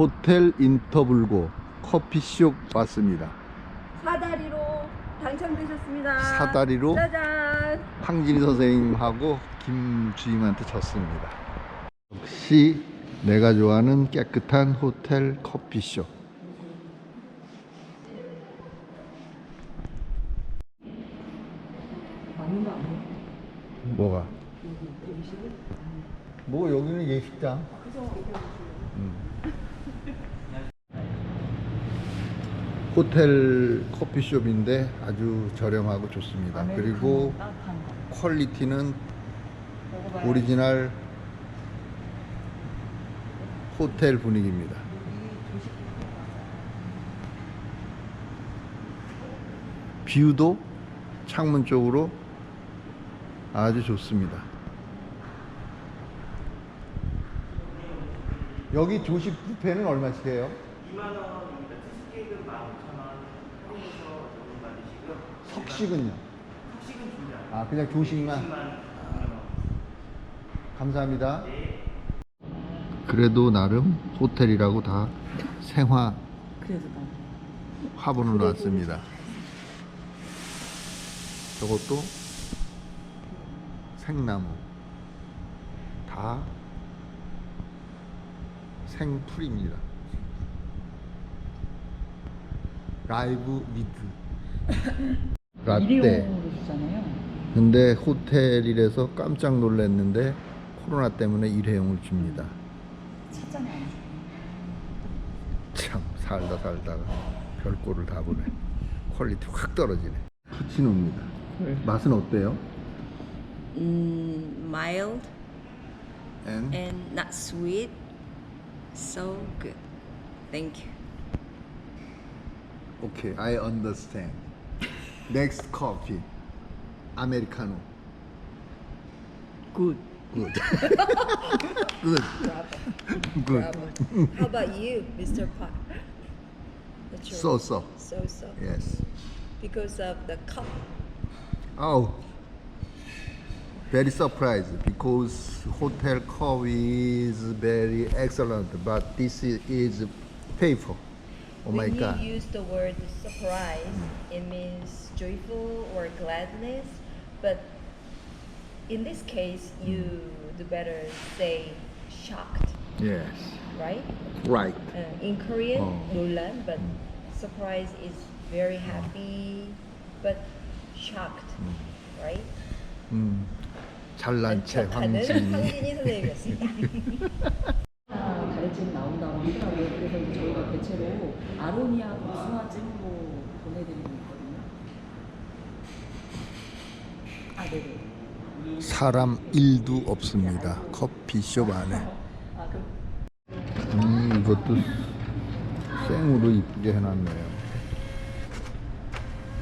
호텔 인터블고 커피숍 왔습니다. 사다리로 당첨되셨습니다. 사다리로 짜잔. 황진희 선생님하고 김 주임한테 졌습니다. 역시 내가 좋아하는 깨끗한 호텔 커피숍. 뭐가? 뭐 여기는 예식장. 음. 호텔 커피숍인데 아주 저렴하고 좋습니다. 그리고. 퀄리티는. 오리지널 호텔 분위기입니다. 뷰도 창문 쪽으로 아주 좋습니다. 여기 조식 뷔페는 얼마씩 해요? 2만 원입니다. 특식계획은 15,000원 할인해서 적용 받으시고요. 석식은요? 특식은 준비 안 아 그냥 조식만? 만 감사합니다. 그래도 나름 호텔이라고 다 생화 그래도 나. 화분을 놨습니다. 저것도 생나무 다 생풀입니다. 라이브 미드 라떼 일회용으로 주잖아요. 근데 호텔이라서 깜짝 놀랐는데 코로나 때문에 일회용을 줍니다. 찾잖아요. 참 살다 살다가 별꼴을 다 보네. 퀄리티 확 떨어지네. 푸치노입니다. 맛은 어때요? Mm, mild And and not sweet. So good. Thank you. okay, I understand. Next coffee, americano. 굿. Good. Good. Good. How about you, Mr. Park? What's your So so. so so? Yes. Because of the cup. Oh, very surprised because hotel coffee is very excellent, but this is, is paper. Oh my when God. you use the word surprise, it means joyful or gladness. But in this case, you mm. do better say shocked, Yes. right? Right. Uh, in Korean, Oh. 놀란, but mm. surprise is very oh. happy, but shocked, mm. right? 음, 잘난 체 척하는 황진이. 황진이 선생님이었습니다. 아, 가르침 나온다고 하더라고요. 그래서 이제 저희가 대체로 아로니아 복숭아 잼으로 보내드리고 있거든요. 아, 네네. 사람 일도 없습니다. 커피숍 안에. 아, 그럼 음, 이것도 생으로 이쁘게 해놨네요.